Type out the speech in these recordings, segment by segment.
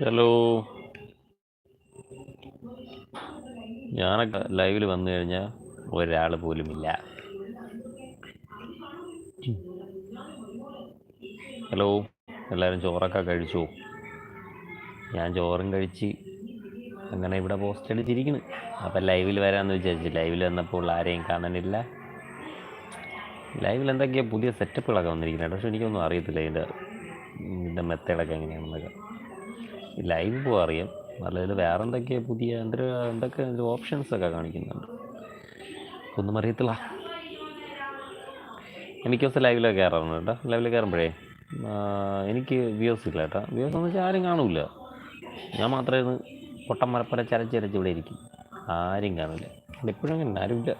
Hello. ഞാനൊക്കെ ലൈവിൽ വന്നു കഴിഞ്ഞാൽ ഒരാൾ പോലും ഇല്ല. ഹലോ. എല്ലാവരും ചോറൊക്കെ കഴിച്ചു? ഞാൻ ചോറും കഴിച്ച് അങ്ങനെ ഇവിടെ പോസ്റ്റ് അടിച്ചിരിക്കുന്നു അപ്പം ലൈവിൽ വരാമെന്ന് വിചാരിച്ചു ലൈവിൽ വന്നപ്പോൾ ആരെയും കാണാനില്ല. ലൈവിൽ എന്തൊക്കെയാണ് പുതിയ സെറ്റപ്പുകളൊക്കെ വന്നിരിക്കുന്നത് പക്ഷെ എനിക്കൊന്നും അറിയത്തില്ല ഇതിന്റെ ഇതിന്റെ മെത്തേഡൊക്കെ എങ്ങനെയാണെന്നൊക്കെ. ലൈവ് പോകാൻ അറിയാം. നല്ലതിൽ വേറെ എന്തൊക്കെയാ പുതിയ എന്തൊരു എന്തൊക്കെ ഓപ്ഷൻസ് ഒക്കെ കാണിക്കുന്നുണ്ട്. ഒന്നും അറിയത്തില്ല എനിക്ക് ദിവസം ലൈവിലൊക്കെ കയറാറുണ്ട് കേട്ടോ. ലൈവിൽ കയറുമ്പോഴേ എനിക്ക് വ്യൂസ് ഇല്ല കേട്ടോ. വ്യൂസ് എന്ന് വെച്ചാൽ ആരും കാണില്ല ഞാൻ മാത്രമേ ഇത് പൊട്ടം മരപ്പര ചരച്ചരച്ച് ഇവിടെ ഇരിക്കും. ആരും കാണില്ല. എപ്പോഴും അങ്ങനെ ആരുമില്ല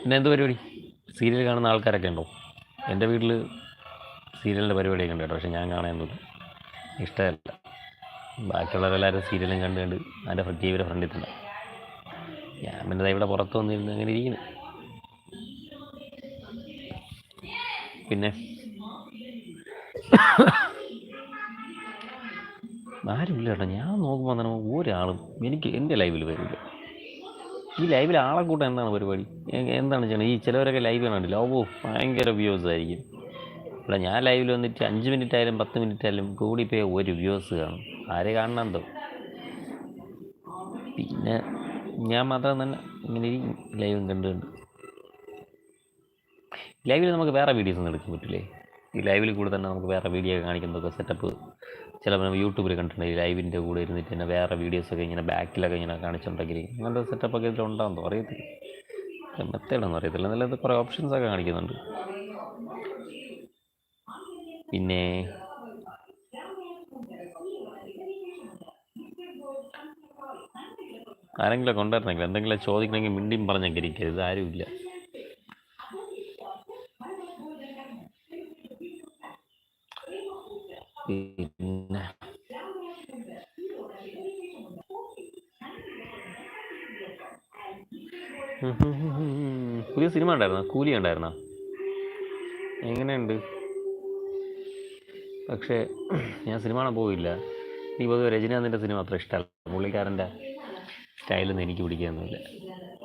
പിന്നെ എന്ത് പരിപാടി? സീരിയൽ കാണുന്ന ആൾക്കാരൊക്കെ ഉണ്ടോ? എന്റെ വീട്ടിൽ സീരിയലിന്റെ പരിപാടിയൊക്കെ ഉണ്ട് കേട്ടോ പക്ഷെ ഞാൻ കാണാനൊന്നും ഇഷ്ടമല്ല. ബാക്കിയുള്ളവരെല്ലാവരും സീരിയലും കണ്ട് കണ്ട് അതിന്റെ ടി ഫ്രണ്ടിൽ തന്നെ. ഞാൻ പിന്നെ ഇവിടെ പുറത്ത് വന്നിരുന്നു അങ്ങനെ ഇരിക്കുന്നു. പിന്നെ? ആരുമില്ല കേട്ടോ. ഞാൻ നോക്കുമ്പോൾ തന്നെ ഒരാളും എനിക്ക് എന്റെ ലൈവിൽ വരില്ല. ഈ ലൈവിൽ ആളെ കൂട്ടം എന്താണ് പരിപാടി? എന്താണ് ചെയ്യണം ഈ ചിലവരൊക്കെ ലൈവ് കണ്ടില്ല? ഓ ഭയങ്കര വ്യൂസ് ആയിരിക്കും. അല്ല ഞാൻ ലൈവിൽ വന്നിട്ട് അഞ്ച് മിനിറ്റ് ആയാലും പത്ത് മിനിറ്റ് ആയാലും പേ ഒരു വ്യൂസ് കാണും. ആരെ കാണണമെന്തോ പിന്നെ ഞാൻ മാത്രം തന്നെ ഇങ്ങനെ ലൈവും കണ്ട് കണ്ട്. ലൈവിൽ നമുക്ക് വേറെ വീഡിയോസ് ഒന്നും എടുക്കാൻ പറ്റില്ലേ? ഈ ലൈവിൽ കൂടെ തന്നെ നമുക്ക് വേറെ വീഡിയോ കാണിക്കുന്നതൊക്കെ സെറ്റപ്പ് ചിലപ്പോൾ യൂട്യൂബിൽ കണ്ടിട്ടുണ്ടെങ്കിൽ ലൈവിന്റെ കൂടെ ഇരുന്നിട്ട് തന്നെ വേറെ വീഡിയോസൊക്കെ ഇങ്ങനെ ബാക്കിലൊക്കെ ഇങ്ങനെ കാണിച്ചിട്ടുണ്ടെങ്കിൽ അങ്ങനത്തെ സെറ്റപ്പൊക്കെ ഇതിലുണ്ടാകുന്നോ അറിയത്തില്ല. മെത്തേഡൊന്നും അറിയത്തില്ല. നല്ലത് കുറേ ഓപ്ഷൻസൊക്കെ കാണിക്കുന്നുണ്ട്. പിന്നെ ആരെങ്കിലും കൊണ്ടുവരണമെങ്കിൽ എന്തെങ്കിലും ചോദിക്കണമെങ്കിൽ മിണ്ടിയും പറഞ്ഞൊക്കെ ഇരിക്കരുത് ആരുമില്ല. പിന്നെ. പുതിയ സിനിമ ഉണ്ടായിരുന്നോ കൂലി ഉണ്ടായിരുന്നോ എങ്ങനെയുണ്ട്? പക്ഷേ ഞാൻ സിനിമ കാണാൻ പോവില്ല. നീ പൊതുവെ രജനീകാന്തിന്റെ സിനിമ അത്ര ഇഷ്ടമല്ല. പുള്ളിക്കാരന്റെ സ്റ്റൈലൊന്നും എനിക്ക് പിടിക്കാനൊന്നുമില്ല.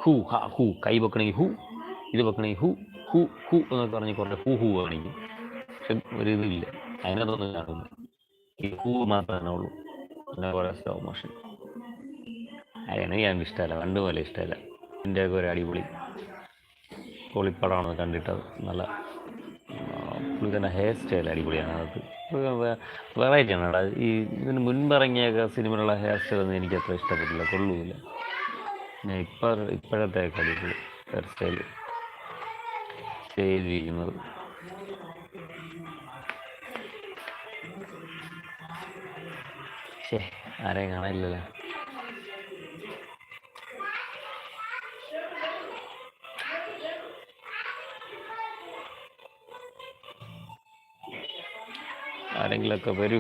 ഹൂ ഹാ ഹൂ കൈ വെക്കണമെങ്കിൽ ഹൂ ഇത് വെക്കണമെങ്കിൽ ഹൂ ഹൂ ഹൂ എന്നൊക്കെ പറഞ്ഞ് കുറേ ഹൂ ഹൂ കാണിക്കും പക്ഷെ ഒരു ഇതില്ല. അതിനകത്തൊന്നും കാണുന്നു ഈ ഹൂ മാത്രമേ ഉള്ളൂ പിന്നെ കുറേ സ്ലോ മോഷൻ അങ്ങനെ ഞാൻ ഇഷ്ടമല്ല. പണ്ട് പോലെ ഇഷ്ടമല്ല. ഇതിന്റെ ഒക്കെ ഒരു അടിപൊളി പൊളിപ്പടമാണ് കണ്ടിട്ടത്. നല്ല പുള്ളി തന്നെ ഹെയർ സ്റ്റൈൽ അടിപൊളിയാണ് അത് വെറൈറ്റി ആണ് കേട്ടോ ഈ ഇതിന് മുൻപിറങ്ങിയ സിനിമയിലുള്ള ഹെയർ സ്റ്റൈൽ ഒന്നും എനിക്ക് അത്ര ഇഷ്ടപ്പെട്ടില്ല. കൊള്ളൂല. ഞാൻ ഇപ്പം ഇപ്പോഴത്തെ കളി ഹെയർ സ്റ്റൈൽ ചെയ്തിരിക്കുന്നത് ശേ ആരെയും കാണാനില്ലല്ലോ. ആരെങ്കിലുമൊക്കെ വരൂ.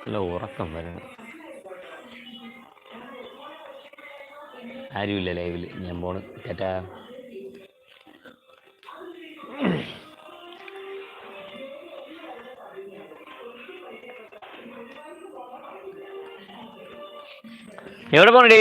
നല്ല ഉറക്കം വരണം ആരുമില്ല ലൈവിൽ ഞാൻ പോണ്. ചേട്ടാ എവിടെ പോണടി?